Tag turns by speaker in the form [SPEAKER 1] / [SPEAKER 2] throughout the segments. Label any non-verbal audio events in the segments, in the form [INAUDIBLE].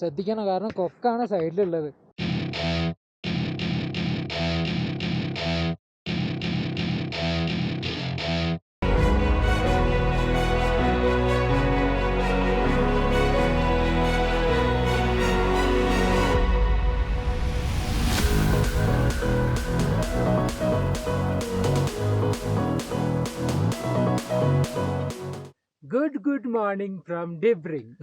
[SPEAKER 1] ശ്രദ്ധിക്കണം. കാരണം കൊക്കാണ് സൈഡിലുള്ളത്. ഗുഡ് ഗുഡ് മോർണിംഗ് ഫ്രം ഡിബ്രിങ്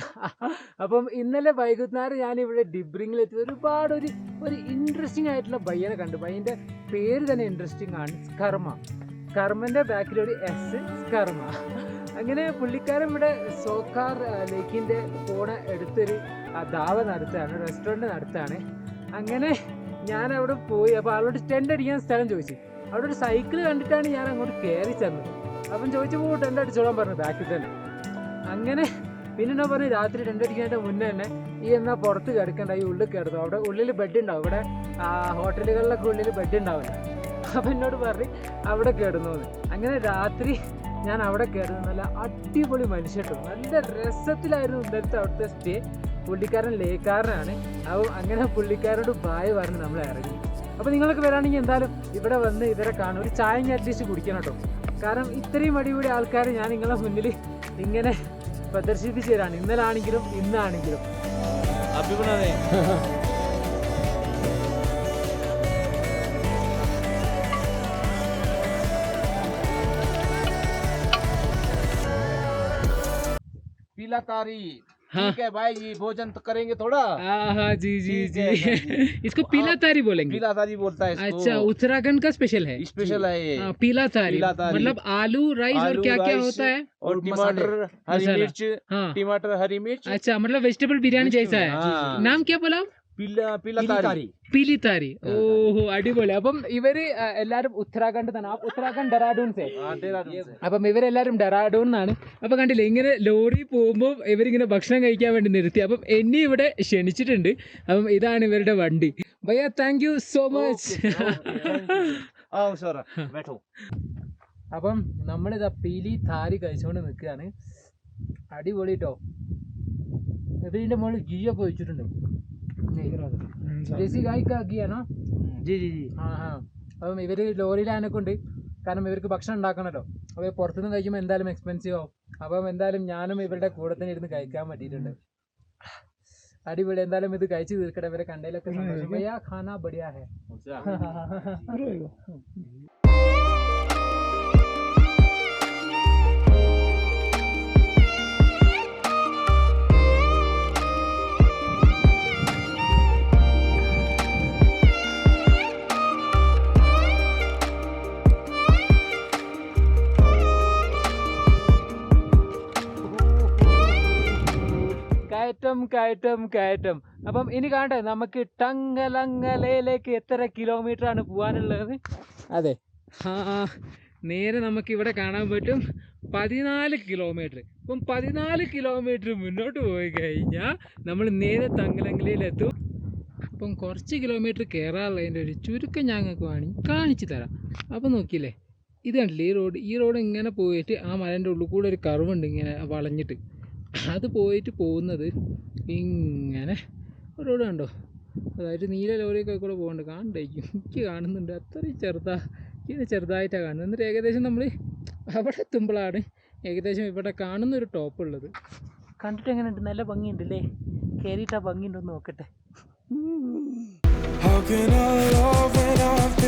[SPEAKER 1] അപ്പം ഇന്നലെ വൈകുന്നേരം ഞാൻ ഇവിടെ ഡിബ്രിങ്ങിൽ എത്തി ഒരുപാട് ഒരു ഒരു ഇൻട്രസ്റ്റിംഗ് ആയിട്ടുള്ള ബയ്യനെ കണ്ടു. പയ്യന്റെ പേര് തന്നെ ഇൻട്രസ്റ്റിംഗ് ആണ്. സ്കർമ്മ സ്കർമ്മന്റെ ബാക്കിൽ ഒരു എസ് സ്കർമ്മ അങ്ങനെ പുള്ളിക്കാരൻ ഇവിടെ സോക്കാർ ലേക്കിന്റെ ഫോണ് എടുത്തൊരു ദാവ നടത്താണ് റെസ്റ്റോറന്റ് നടത്താണ്. അങ്ങനെ ഞാൻ അവിടെ പോയി. അപ്പോൾ ആളോട് ടെന്റ് അടിക്കാൻ സ്ഥലം ചോദിച്ചു. അവിടെ ഒരു സൈക്കിൾ കണ്ടിട്ടാണ് ഞാൻ അങ്ങോട്ട് കയറി ചെന്നത്. അപ്പം ചോദിച്ചപ്പോൾ ടെന്റ് അടിച്ചോളാൻ പറഞ്ഞു. ബാക്കിൽ തന്നെ. അങ്ങനെ പിന്നെ പറഞ്ഞു രാത്രി അടിക്കാനായിട്ട് മുന്നേ തന്നെ ഈ എന്നാ പുറത്ത് കിടക്കണ്ട ഈ ഉള്ളിൽ കിടന്നു. അവിടെ ഉള്ളിൽ ബെഡ് ഉണ്ടാവും. ഇവിടെ ഹോട്ടലുകളിലൊക്കെ ഉള്ളിൽ ബെഡ് ഉണ്ടാവില്ല. അപ്പം എന്നോട് പറഞ്ഞ് അവിടെ കിടന്നു അങ്ങനെ രാത്രി ഞാൻ അവിടെ കയറുന്നത് നല്ല അടിപൊളി മനുഷ്യട്ടോ നല്ല രസത്തിലായിരുന്നു ഇന്നലത്തെ അവിടുത്തെ സ്റ്റേ പുള്ളിക്കാരൻ ലേക്കാരനാണ്. അപ്പം അങ്ങനെ പുള്ളിക്കാരോട് ബായ് പറഞ്ഞ് നമ്മൾ ഇറങ്ങി. അപ്പോൾ നിങ്ങൾക്ക് വരാണെങ്കിൽ എന്തായാലും ഇവിടെ വന്ന് ഇവരെ കാണും. ഒരു ചായ ഞാൻ അറ്റ്ലീസ്റ്റ് കുടിക്കണം കേട്ടോ. കാരണം ഇത്രയും അടിപൊളി ആൾക്കാർ ഞാൻ നിങ്ങളെ മുന്നിൽ ഇങ്ങനെ പ്രദർശിപ്പിച്ചു തരാണ് ഇന്നലാണെങ്കിലും ഇന്നാണെങ്കിലും.
[SPEAKER 2] അഭിപ്രായ Pilatari हैं।
[SPEAKER 1] हाँ।
[SPEAKER 2] ठीक है भाई ये भोजन तो करेंगे थोड़ा।
[SPEAKER 1] हाँ जी जी जी।
[SPEAKER 2] जी। [LAUGHS]
[SPEAKER 1] इसको पीला तारी बोलेंगे।
[SPEAKER 2] पीला तारी बोलता है इसको।
[SPEAKER 1] अच्छा उत्तराखंड का स्पेशल है।
[SPEAKER 2] स्पेशल है ये।
[SPEAKER 1] हाँ, पीला तारी। मतलब आलू राइस और क्या क्या होता है?
[SPEAKER 2] और टमाटर हरी मिर्च
[SPEAKER 1] हाँ।
[SPEAKER 2] टमाटर हरी मिर्च।
[SPEAKER 1] अच्छा मतलब वेजिटेबल बिरयानी जैसा है।
[SPEAKER 2] हाँ।
[SPEAKER 1] नाम क्या बोला? പിലിത്താരി. ഓഹോ അടിപൊളി. അപ്പം ഇവർ എല്ലാരും ഉത്തരാഖണ്ഡ് തന്നെ. ഉത്തരാഖണ്ഡ്
[SPEAKER 2] ഡെറാഡൂൺസ്?
[SPEAKER 1] അപ്പം ഇവരെല്ലാരും ഡെറാഡൂൺ എന്നാണ്. അപ്പൊ കണ്ടില്ലേ ഇങ്ങനെ ലോറി പോകുമ്പോൾ ഇവരിങ്ങനെ ഭക്ഷണം കഴിക്കാൻ വേണ്ടി നിർത്തി. അപ്പം എന്നെ ഇവിടെ ക്ഷണിച്ചിട്ടുണ്ട്. അപ്പം ഇതാണ് ഇവരുടെ വണ്ടി. ഭയ താങ്ക് യു സോ മച്ച് അപ്പം നമ്മളിതാ പിലി താരി കഴിച്ചുകൊണ്ട് നിൽക്കുകയാണ് അടിപൊളി കേട്ടോ ഇതിന്റെ മുകളിൽ ഗീയൊക്കെ വെച്ചിട്ടുണ്ട് ജെസി ഗായ്ക്ക്
[SPEAKER 2] ഗിയ നോ ജി ജി ജി.
[SPEAKER 1] ആ ആ. അപ്പം ഇവർ ലോറിയിലാനൊക്കെ ഉണ്ട് കാരണം ഇവർക്ക് ഭക്ഷണം ഉണ്ടാക്കണമല്ലോ അപ്പോൾ പുറത്തുനിന്ന് കഴിക്കുമ്പോൾ എന്തായാലും എക്സ്പെൻസീവ് ആവും. അപ്പം എന്തായാലും ഞാനും ഇവരുടെ കൂടെ തന്നെ ഇരുന്ന് കഴിക്കാൻ പറ്റിയിട്ടുണ്ട്. അടിപൊളി. എന്തായാലും ഇത് കഴിച്ചു തീർക്കട്ടെ. ഇവരെ കണ്ടതിലൊക്കെ സന്തോഷം. ബഡിയാ ഹെ. ബടിയാ [LAUGHS] കയറ്റം കയറ്റം കയറ്റം. അപ്പം ഇനി കാണട്ടെ നമുക്ക് ടങ്കലങ്ങലയിലേക്ക് എത്ര കിലോമീറ്റർ ആണ് പോകാനുള്ളത്? അതെ. നേരെ നമുക്ക് ഇവിടെ കാണാൻ പറ്റും പതിനാല് കിലോമീറ്റർ. അപ്പം പതിനാല് കിലോമീറ്റർ മുന്നോട്ട് പോയി കഴിഞ്ഞാൽ നമ്മൾ നേരെ തങ്കലങ്കലയിലെത്തും അപ്പം കുറച്ച് കിലോമീറ്റർ കയറാനുള്ളതിന്റെ ഒരു ചുരുക്കം ഞങ്ങൾക്ക് വേണമെങ്കിൽ കാണിച്ചു തരാം. അപ്പം നോക്കിയില്ലേ? ഇത് ഈ റോഡ് ഈ റോഡ് ഇങ്ങനെ പോയിട്ട് ആ മലേന്റെ ഉള്ളിൽ കൂടെ ഒരു കർവുണ്ട് ഇങ്ങനെ വളഞ്ഞിട്ട്. അത് പോയിട്ട് പോകുന്നത് ഇങ്ങനെ. റോഡ് കണ്ടോ? അതായത് നീല ലോറിയൊക്കെ കൂടെ പോകുന്നുണ്ട് കാണണ്ടായിരിക്കും എനിക്ക് കാണുന്നുണ്ട്. അത്രയും ചെറുതാ. ഇങ്ങനെ ചെറുതായിട്ടാണ് കാണുന്നത്. എന്നിട്ട് ഏകദേശം നമ്മൾ അവിടെ എത്തുമ്പോഴാണ് ഏകദേശം ഇവിടെ കാണുന്ന ഒരു ടോപ്പ് ഉള്ളത്. കണ്ടിട്ട് എങ്ങനെയുണ്ട് നല്ല ഭംഗിയുണ്ട് അല്ലേ കയറിയിട്ട് ആ ഭംഗിയുണ്ടോ നോക്കട്ടെ.
[SPEAKER 3] How can I love when I've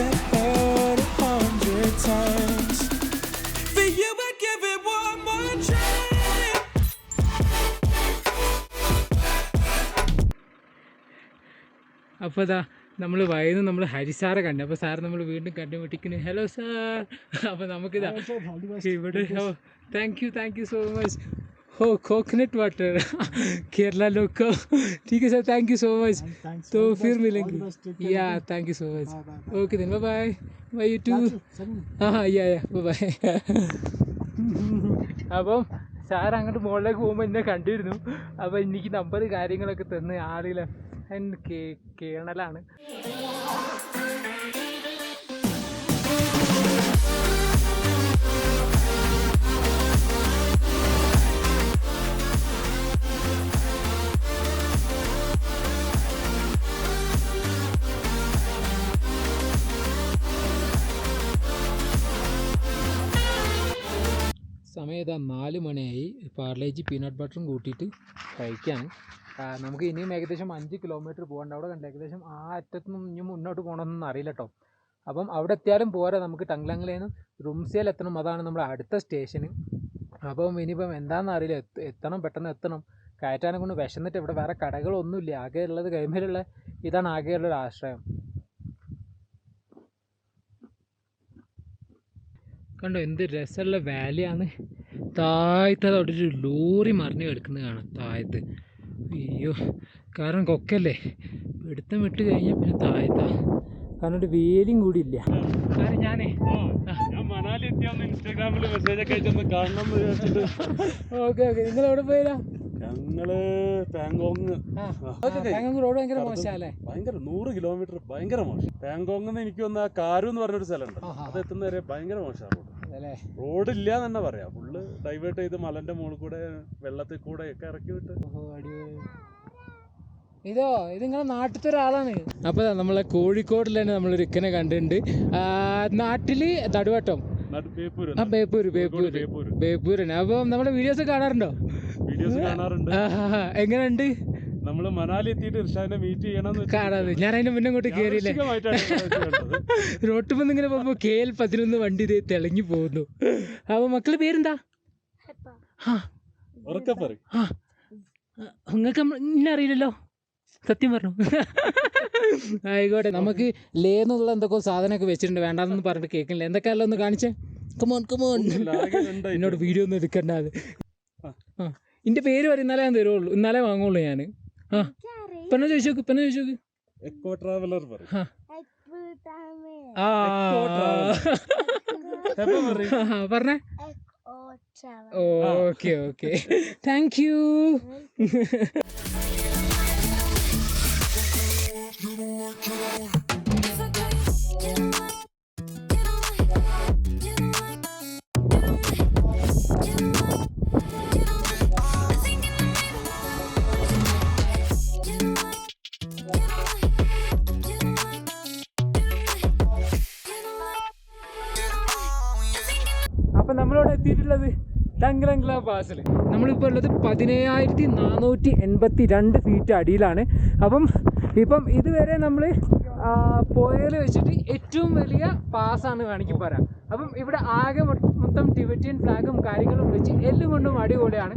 [SPEAKER 1] അപ്പോൾ ഇതാ നമ്മൾ വയന്ന് നമ്മൾ ഹരിസാറെ കണ്ടു. അപ്പോൾ സാർ നമ്മൾ വീണ്ടും കണ്ടു കണ്ടുപിടിക്കുന്നു ഹലോ സാർ അപ്പോൾ നമുക്കിതാ ഇവിടെ thank you thank you so much oh coconut water Kerala loco ടീക്ക് ठीक है sir thank you so much तो फिर मिलेंगे। Yeah thank you so much okay then bye bye bye you too bye yeah yeah bye അപ്പം sir അങ്ങോട്ട് മുകളിലേക്ക് പോകുമ്പോൾ എന്നെ കണ്ടിരുന്നു. അപ്പോൾ എനിക്ക് നമ്പർ കാര്യങ്ങളൊക്കെ തന്ന് ആളില്ല എനിക്ക് കേണലാണ് സമയം ഏതാ? നാല് മണിയായി. പാർലേജി പീനട്ട് ബട്ടറും കൂട്ടിയിട്ട് കഴിക്കാൻ നമുക്ക് ഇനിയും ഏകദേശം അഞ്ച് കിലോമീറ്റർ പോകണ്ട അവിടെ കണ്ട? ഏകദേശം ആ അറ്റത്തുനിന്നും ഇനി മുന്നോട്ട് പോകണമെന്നൊന്നും അറിയില്ല കേട്ടോ അപ്പം അവിടെ എത്തിയാലും പോരാ നമുക്ക് ടംഗ്ലങ്ങിലേന്ന് റുംസിയയിൽ എത്തണം അതാണ് നമ്മുടെ അടുത്ത സ്റ്റേഷന് അപ്പം ഇനിയിപ്പം എന്താണെന്ന് അറിയില്ല. എത്ത- എത്തണം പെട്ടെന്ന് എത്തണം. കയറ്റാനെ കൊണ്ട് വിശന്നിട്ട് ഇവിടെ വേറെ കടകളൊന്നുമില്ല. ആകെ ഉള്ളത് കൈമേലുള്ള ഇതാണ് ആകെയുള്ള ഒരു ആശ്രയം. കണ്ടോ എന്ത് രസമുള്ള വാലിയാണ് താഴത്തെ ഒരു ലോറി മറിഞ്ഞ് കിടക്കുന്നത് കാണാം. താഴത്ത്. അയ്യോ കാരണം കൊക്കല്ലേ. പിടുത്തം വിട്ട് കഴിഞ്ഞാൽ പിന്നെ താഴത്താ. കാരണം ഒരു വേലിയും കൂടി ഇല്ല കാരണം ഞാനേ?
[SPEAKER 2] ഞാൻ മണാലി എത്തിയാന്ന് ഇൻസ്റ്റാഗ്രാമിൽ മെസ്സേജ് ഒക്കെ അയച്ചൊന്ന് കാണണം എന്ന് വിചാരിച്ചിട്ട്.
[SPEAKER 1] Okay okay. നിങ്ങൾ എവിടെ പോയാ
[SPEAKER 2] ഞങ്ങൾ പാങ്കോങ്
[SPEAKER 1] റോഡ് ഭയങ്കര മോശമല്ലേ
[SPEAKER 2] ഭയങ്കര നൂറ് കിലോമീറ്റർ ഭയങ്കര മോശം. പാങ്കോങ് എനിക്ക് വന്ന കാരു എന്ന് പറഞ്ഞൊരു സ്ഥലമുണ്ട്.
[SPEAKER 1] അത്
[SPEAKER 2] അത് എത്തുന്നവരെ ഭയങ്കര മോശമാണ് റോഡ്
[SPEAKER 1] അല്ലേ?
[SPEAKER 2] റോഡ് ഇല്ല എന്ന് തന്നെ പറയാം. ഫുള്ള് ഡൈവേർട്ട് ചെയ്ത് മലന്റെ മുകളിൽ കൂടെ വെള്ളത്തിൽ കൂടെ ഒക്കെ ഇറക്കി വിട്ട്.
[SPEAKER 1] ഇതോ ഇത് നിങ്ങളെ നാട്ടിലത്തെ ഒരാളാണ്. അപ്പോൾ നമ്മളെ കോഴിക്കോടിൽ തന്നെ നമ്മൾ ഇക്കനെ കണ്ടിട്ടുണ്ട് നാട്ടിൽ നടുവട്ടം
[SPEAKER 2] ബേപ്പൂര്.
[SPEAKER 1] ആ ബേപ്പൂര് ബേപ്പൂര്.
[SPEAKER 2] ബേപ്പൂര്.
[SPEAKER 1] ബേപ്പൂരാണ് അപ്പോൾ നമ്മുടെ വീഡിയോസ് കാണാറുണ്ടോ?
[SPEAKER 2] വീഡിയോസ് കാണാറുണ്ട്.
[SPEAKER 1] എങ്ങനെയുണ്ട്?
[SPEAKER 2] നമ്മൾ മണാലി എത്തിയിട്ട് ഇർഷാദിനെ മീറ്റ്
[SPEAKER 1] കാണാതെ ഞാൻ അതിന്റെ മുന്നേ ഇങ്ങോട്ട് കയറിയില്ലേ ഇങ്ങനെ പോകുമ്പോൾ കെ എൽ പതിനൊന്ന് വണ്ടി ഇതേ തിളങ്ങി പോകുന്നു. അപ്പൊ മക്കൾ പേരെന്താ? നിങ്ങൾക്ക് ഇന്നെ അറിയില്ലല്ലോ. സത്യം പറഞ്ഞു. [LAUGHS] ആയിക്കോട്ടെ നമുക്ക് ലേന്നുള്ള എന്തൊക്കെ സാധനമൊക്കെ വെച്ചിട്ടുണ്ട്. വേണ്ടാന്നൊന്നും പറഞ്ഞിട്ട് കേൾക്കില്ല എന്തൊക്കെയല്ലോ ഒന്ന് കാണിച്ചേ? കമോൺ കമോൺ എന്നോട് വീഡിയോ ഒന്നും എടുക്കണ്ട അത്. ആ. ഇന്റെ പേര് പറയും ഇന്നാലേ ഞാൻ തരുള്ളൂ. ഇന്നാലേ വാങ്ങുള്ളൂ ഞാൻ ആ ഇപ്പന്നെ ചോദിച്ചു നോക്ക് ഇപ്പന്നെ ചോദിച്ചു നോക്ക്
[SPEAKER 2] എക്കോ ട്രാവലർ പറയും
[SPEAKER 1] ആ
[SPEAKER 2] Echo travel. എപ്പം പറയും
[SPEAKER 1] ആ, പറഞ്ഞേ ഓക്കെ ഓക്കെ താങ്ക് യു അപ്പം ഡങ്കലങ്ല പാസിൽ നമ്മളിപ്പോൾ ഉള്ളത് പതിനേഴായിരത്തി നാനൂറ്റി എൺപത്തി രണ്ട് ഫീറ്റ് അടിയിലാണ്. അപ്പം ഇപ്പം ഇതുവരെ നമ്മൾ പോയതിൽ വെച്ചിട്ട് ഏറ്റവും വലിയ പാസ്സാണ് വേണമെങ്കിൽ പറയാം. അപ്പം ഇവിടെ ആകെ മൊത്തം ടിബറ്റിയൻ ഫ്ലാഗും കാര്യങ്ങളും വെച്ച് എല്ലും കൊണ്ടും അടിപൊളിയാണ്.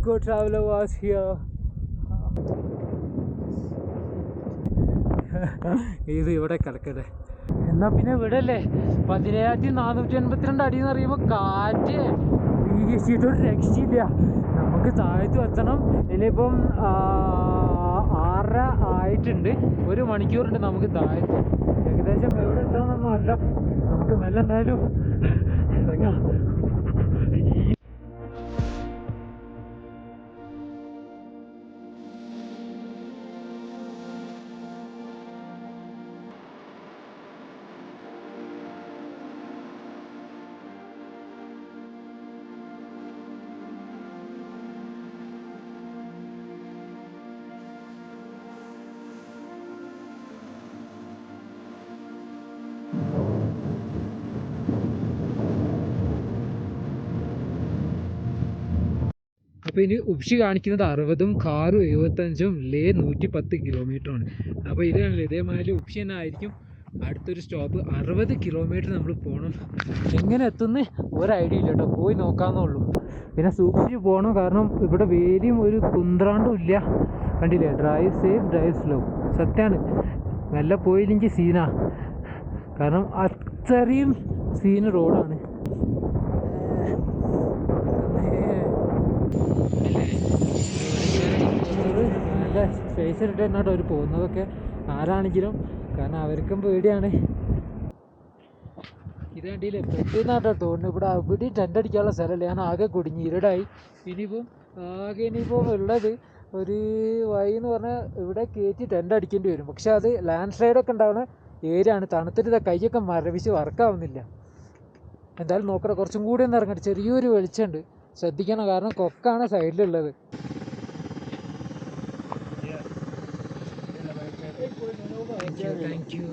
[SPEAKER 1] Eco traveler was here. [LAUGHS] ഇത് ഇവിടെ കിടക്കട്ടെ. എന്നാ പിന്നെ വിടല്ലേ? പതിനേഴായിരത്തി നാനൂറ്റി എൺപത്തിരണ്ട് അടി എന്ന് പറയുമ്പോൾ കാറ്റ് വീശിയിട്ടൊരു രക്ഷയില്ല. നമുക്ക് താഴത്ത് എത്തണം. ഇനിയിപ്പം ആറര ആയിട്ടുണ്ട്. ഒരു മണിക്കൂറുണ്ട് നമുക്ക് താഴത്ത്. ഏകദേശം എവിടെ എത്താമെന്നൊന്നും അല്ല നമുക്ക് മെല്ലെ എന്തായാലും ഇറങ്ങാം. അപ്പോൾ ഇനി ഉപ്ഷി കാണിക്കുന്നത് അറുപതും കാറും എഴുപത്തഞ്ചും ലേ നൂറ്റി പത്ത് കിലോമീറ്ററാണ്. അപ്പോൾ ഇത് കണ്ടില്ലേ ഇതേമാതിരി ഉപ്ഷി തന്നെ ആയിരിക്കും. അടുത്തൊരു സ്റ്റോപ്പ് അറുപത് കിലോമീറ്റർ നമ്മൾ പോകണം എങ്ങനെ എത്തുന്ന ഒരു ഐഡിയ ഇല്ല കേട്ടോ പോയി നോക്കാമെന്നേ ഉള്ളൂ. പിന്നെ സൂക്ഷിച്ച് പോകണം കാരണം ഇവിടെ വേലിയും ഒരു കുന്ത്രാണ്ടും ഇല്ല. കണ്ടില്ലേ ഡ്രൈവ് സേഫ് ഡ്രൈവ് സ്ലോ സത്യമാണ് നല്ല പോയില്ലെങ്കിൽ സീനാ. കാരണം അത്രയും സീന് റോഡാണ് നല്ല സ്പേസ് ഇട്ട് തന്നെട്ടോ അവർ പോകുന്നതൊക്കെ ആരാണെങ്കിലും. കാരണം അവർക്കും പേടിയാണ്. ഇത് പെട്ടെന്നാട്ടോ തോന്നുന്നു. ഇവിടെ അവിടെ ടെന്റ് അടിക്കാനുള്ള സ്ഥലമല്ല. ഞാൻ ആകെ കുടുങ്ങി ഇരുടായി. ഇനിയിപ്പം ആകെ ഇനിയിപ്പോൾ ഉള്ളത് ഒരു വൈ എന്ന് പറഞ്ഞാൽ ഇവിടെ കയറ്റി ടെന്റ് അടിക്കേണ്ടി വരും. പക്ഷേ അത് ലാൻഡ് സ്ലൈഡൊക്കെ ഉണ്ടാവുന്ന ഏരിയ ആണ്. തണുത്തിട്ട് കൈയൊക്കെ മരവിച്ച് വർക്കാവുന്നില്ല എന്തായാലും നോക്കണം കുറച്ചും കൂടി ഒന്ന് ഇറങ്ങട്ടെ. ചെറിയൊരു വെളിച്ചമുണ്ട്. ശ്രദ്ധിക്കണം. കാരണം കൊക്കാണ് സൈഡിലുള്ളത് താങ്ക് യു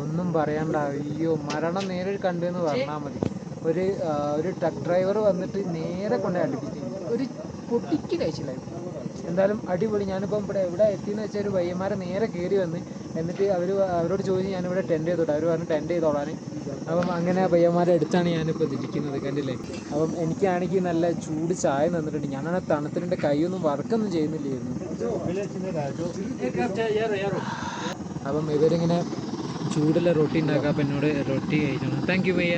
[SPEAKER 1] ഒന്നും പറയണ്ട. അയ്യോ മരണം നേരിൽ കണ്ടെന്ന് പറഞ്ഞാൽ മതി. ഒരു ഒരു ട്രക്ക് ഡ്രൈവർ വന്നിട്ട് നേരെ കൊണ്ട് അടുപ്പിച്ച്. ഒരു പൊട്ടിക്ക് കഴിച്ചില്ലായിരുന്നു. എന്തായാലും അടിപൊളി. ഞാനിപ്പം ഇവിടെ എവിടെ എത്തിയെന്ന് വെച്ചാൽ ഒരു പയ്യന്മാരെ നേരെ കയറി വന്ന്. എന്നിട്ട് അവർ അവരോട് ചോദിച്ച് ഞാനിവിടെ ടെന്റ് ചെയ്തോട്ടെ. അവർ പറഞ്ഞു ടെന്റ് ചെയ്തോളാൻ അപ്പം അങ്ങനെ പയ്യന്മാരെ അടുത്താണ് ഞാനിപ്പോൾ ഇരിക്കുന്നത് കണ്ടില്ലേ? അപ്പം എനിക്കാണെങ്കിൽ നല്ല ചൂട് ചായ തന്നിട്ടുണ്ട്. ഞാനാണ് തണുത്തിന്റെ കൈയൊന്നും വർക്കൊന്നും ചെയ്യുന്നില്ലായിരുന്നു. അപ്പം ഇവരിങ്ങനെ ചൂടുള്ള റൊട്ടി ഉണ്ടാക്കാം അപ്പം എന്നോട് റൊട്ടി കഴിക്കണം. താങ്ക് യു ഭയ്യ.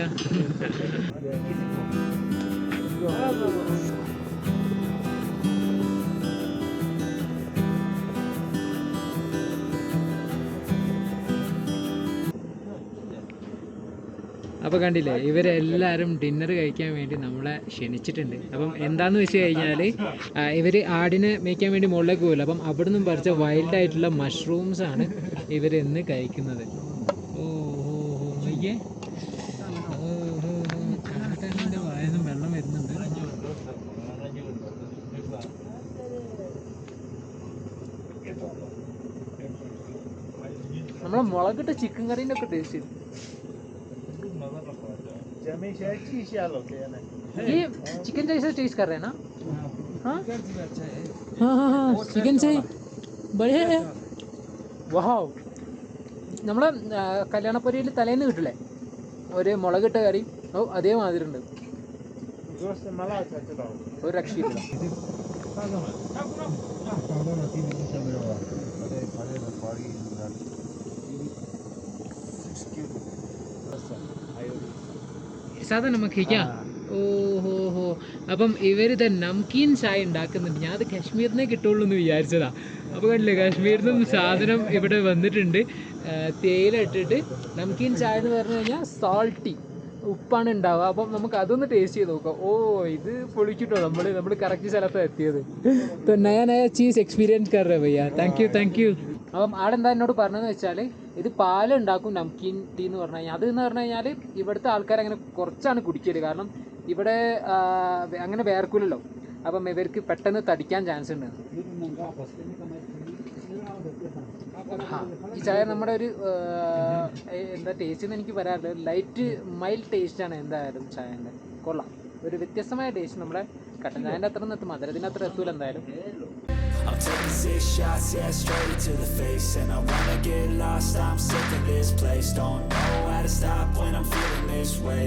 [SPEAKER 1] അപ്പോൾ കണ്ടില്ലേ ഇവരെല്ലാവരും ഡിന്നർ കഴിക്കാൻ വേണ്ടി നമ്മളെ ക്ഷണിച്ചിട്ടുണ്ട്. അപ്പം എന്താണെന്ന് വെച്ച് കഴിഞ്ഞാൽ ഇവർ ആടിനെ മേയ്ക്കാൻ വേണ്ടി മുകളിലേക്ക് പോകില്ല അപ്പം അവിടെ നിന്നും പറിച്ച വൈൽഡ് ആയിട്ടുള്ള മഷ്റൂംസ് ആണ് ഇവർ ഇന്ന് കഴിക്കുന്നത്. വെള്ളം വരുന്നുണ്ട്. നമ്മളെ മുളകിട്ട ചിക്കൻ കറീന്റെ ഒക്കെ ടേസ്റ്റ് ये चिकन जैसा टेस्ट कर रहे हैं ना हाँ हाँ हाँ हाँ चिकन से बढ़िया है വഹാവ് നമ്മളെ കല്യാണപ്പൊരിയിൽ തലേന്ന് കിട്ടില്ലേ ഒരു മുളകിട്ട കറി ഓ അതേമാതിരി ഉണ്ട് ഒരു രക്ഷയില്ല സാധാ നമുക്ക് ഓഹോ ഹോ അപ്പം ഇവർ ഇത് നംകീൻ ചായ ഉണ്ടാക്കുന്നുണ്ട്. ഞാൻ അത് കാശ്മീരിനെ കിട്ടുള്ളൂ എന്ന് വിചാരിച്ചതാ. അപ്പൊ കണ്ടില്ലേ കാശ്മീരിൽ നിന്നും സാധനം ഇവിടെ വന്നിട്ടുണ്ട്. തേയില ഇട്ടിട്ട് നംകീൻ ചായ എന്ന് പറഞ്ഞു കഴിഞ്ഞാൽ സോൾട്ടി ഉപ്പാണ് ഉണ്ടാവുക. അപ്പം നമുക്ക് അതൊന്ന് ടേസ്റ്റ് ചെയ്ത് നോക്കാം. ഓ ഇത് പൊളിക്കിട്ടോ നമ്മൾ നമ്മൾ കറക്റ്റ് സ്ഥലത്താണ് എത്തിയത്. നയ നയ ചീസ് എക്സ്പീരിയൻസ് കറ ഭയ്യ. താങ്ക് യു താങ്ക് യു അപ്പം ആടെന്താ എന്നോട് പറഞ്ഞതെന്ന് വെച്ചാൽ ഇത് പാലുണ്ടാക്കും നംകീൻ ടീ എന്ന് പറഞ്ഞു കഴിഞ്ഞാൽ. അതെന്ന് പറഞ്ഞു കഴിഞ്ഞാൽ ഇവിടുത്തെ ആൾക്കാർ അങ്ങനെ കുറച്ചാണ് കുടിക്കൽ. കാരണം ഇവിടെ അങ്ങനെ വേർക്കൂലല്ലോ. അപ്പം ഇവർക്ക് പെട്ടെന്ന് തടിക്കാൻ ചാൻസ് ഉണ്ട്. ഈ ചായ നമ്മുടെ ഒരു എന്താ ടേസ്റ്റ് എനിക്ക് പറയാറില്ല. ലൈറ്റ് മൈൽഡ് ടേസ്റ്റ് ആണ് എന്തായാലും ചായന്റെ. കൊള്ളാം. ഒരു വ്യത്യസ്തമായ ടേസ്റ്റ് നമ്മുടെ കട്ടൻ ചായന്റെ അത്ര എത്തും മധുരത്തിന്റെ അത്ര എത്തൂല എന്തായാലും.
[SPEAKER 4] Taking six shots, yeah, straight to the face. And I wanna get lost, I'm sick of this place. Don't know how to stop when I'm feeling this way